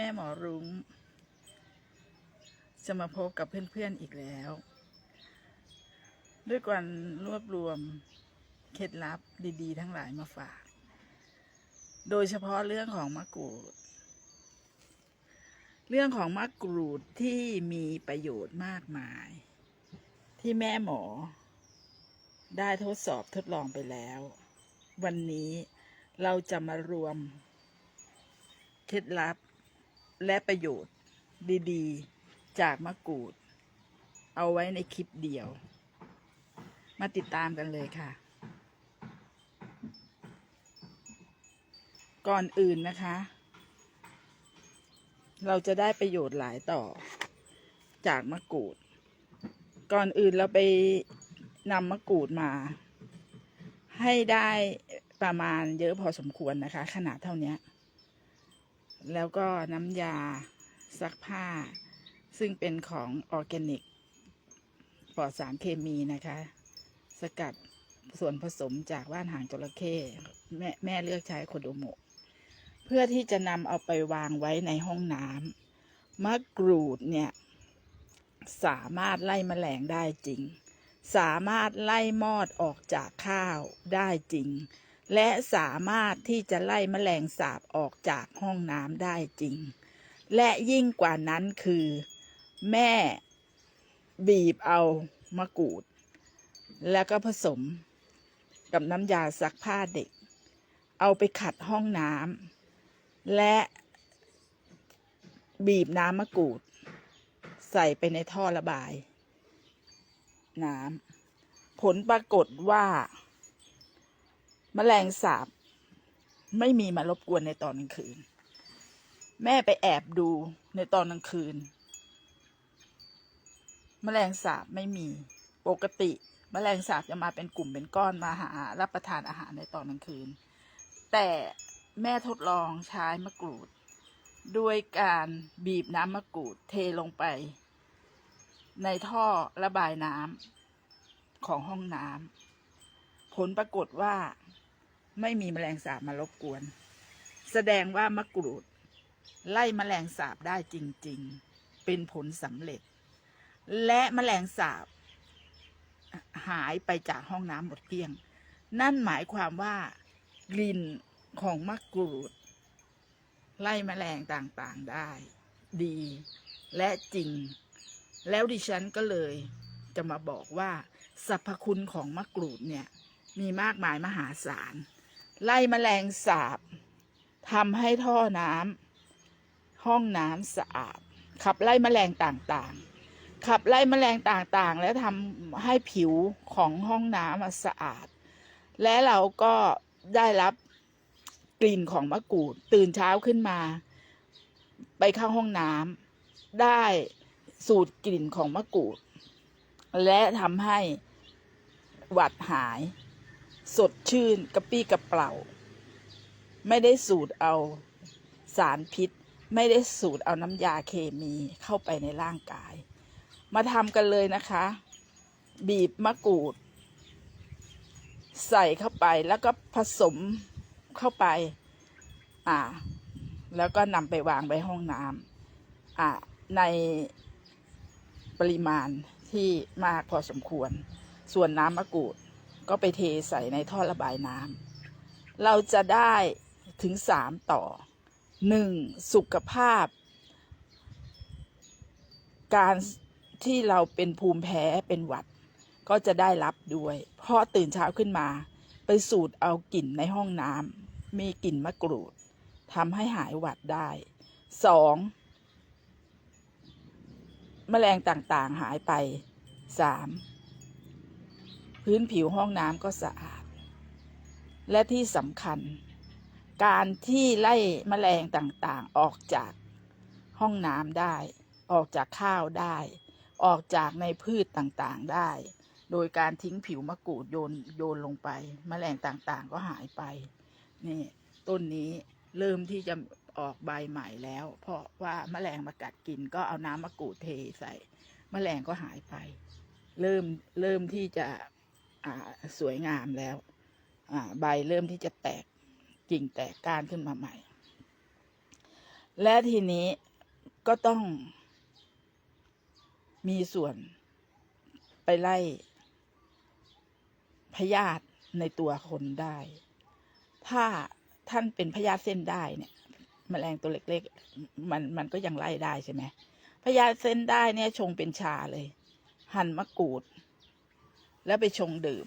แม่หมอรุง้ง จะมาพบกับเพื่อนๆอีกแล้ว ด้วยการรวบรวมเคล็ดลับดีๆ ทั้งหลายมาฝาก โดยเฉพาะเรื่องของมะกรูด เรื่องของมะกรูดที่มีประโยชน์มากมาย ที่แม่หมอ ได้ทดสอบทดลองไปแล้ว วันนี้เราจะมารวมเคล็ดลับ และประโยชน์ดีๆ จากมะกรูด เอาไว้ในคลิปเดียว มาติดตามกันเลยค่ะ ก่อนอื่นนะคะ เราจะได้ประโยชน์หลายต่อจากมะกรูด ก่อนอื่นเราไปนำมะกรูดมา ให้ได้ประมาณเยอะพอสมควรนะคะ ขนาดเท่านี้ แล้วก็น้ำยาซักผ้า ซึ่งเป็นของออร์แกนิกปลอดสารเคมีนะคะ สกัดส่วนผสมจากว่านหางจระเข้แม่แม่เลือกใช้โคโดโมะเพื่อที่จะนำเอาไปวางไว้ในห้องน้ำมะกรูดเนี่ย สามารถไล่แมลงได้จริง สามารถไล่มอดออกจากข้าวได้จริง และสามารถที่จะไล่แมลงสาบออกจากห้องน้ำได้จริง และยิ่งกว่านั้นคือ แม่บีบเอามะกรูด แล้วก็ผสมกับน้ำยาซักผ้าเด็ก เอาไปขัดห้องน้ำและบีบน้ำมะกรูด ใส่ไปในท่อระบาย น้ำผลปรากฏว่า แมลงสาบ ไม่มีมารบกวนในตอนกลางคืน แม่ไปแอบดูในตอนกลางคืนแมลงสาบไม่มีปกติแมลงสาบจะมาเป็นกลุ่มเป็นก้อนมาหารับประทานอาหารในตอนกลางคืน แต่แม่ทดลองใช้มะกรูด ด้วยการบีบน้ำมะกรูดเทลงไป ในท่อระบายน้ำของห้องน้ำผลปรากฏว่า ไม่มีแมลงสาบมารบกวน แสดงว่ามะกรูด ไล่แมลงสาบได้จริง ๆ เป็นผลสำเร็จ และแมลงสาบหายไปจากห้องน้ำหมดเกลี้ยง นั่นหมายความว่ากลิ่นของมะกรูด ไล่แมลงต่างๆได้ ดีและจริง แล้วดิฉันก็เลยจะมาบอกว่าสรรพคุณของมะกรูดเนี่ยมีมากมายมหาศาล ไล่แมลงสาบทำให้ท่อน้ำห้องน้ำสะอาด ขับไล่แมลงต่างๆ ขับไล่แมลงต่างๆ และทำให้ผิวของห้องน้ำสะอาด และเราก็ได้รับกลิ่นของมะกรูดตื่นเช้าขึ้นมา ไปเข้าห้องน้ำได้สูตรกลิ่นของมะกรูด และทำให้หวัดหาย สดชื่นกระปี้กระเป๋าไม่ได้สูดเอาสารพิษ ไม่ได้สูดเอาน้ำยาเคมีเข้าไปในร่างกาย มาทำกันเลยนะคะ บีบมะกรูด ใส่เข้าไปแล้วก็ผสมเข้าไป อ่า แล้วก็นำไปวางไว้ห้องน้ำอ่าในปริมาณที่มากพอสมควร ส่วนน้ำมะกรูด ก็ไปเทใส่ในท่อระบายน้ำเราจะได้ถึงสามต่อหนึ่งสุขภาพ การที่เราเป็นภูมิแพ้เป็นหวัด ก็จะได้รับด้วย เพราะตื่นเช้าขึ้นมา ไปสูดเอากลิ่นในห้องน้ำมีกลิ่นมะกรูดทำให้หายหวัดได้สองแมลงต่างๆหายไปสาม พื้นผิวห้องน้ำก็สะอาด และที่สำคัญ การที่ไล่แมลงต่างๆ ออกจากห้องน้ำได้ ออกจากข้าวได้ ออกจากในพืชต่างๆได้ โดยการทิ้งผิวมะกรูดโยนโยนลงไปแมลงต่างๆ ก็หายไป นี่ต้นนี้เริ่มที่จะออกใบใหม่แล้ว เพราะว่าแมลงมากัดกินก็เอาน้ำมะกรูดเทใส่แมลงก็หายไป เริ่มเริ่มที่จะ สวยงามแล้วใบเริ่มที่จะแตกกิ่งแตกก้านขึ้นมาใหม่ และทีนี้ก็ต้องมีส่วนไปไล่พยาธิในตัวคนได้ ถ้าท่านเป็นพยาธิเส้นได้เนี่ยแมลงตัวเล็กๆ มันมันก็ยังไล่ได้ใช่ไหมพยาธิเส้นได้เนี่ยชงเป็นชาเลย หั่นมะกรูด แล้วไปชงดื่ม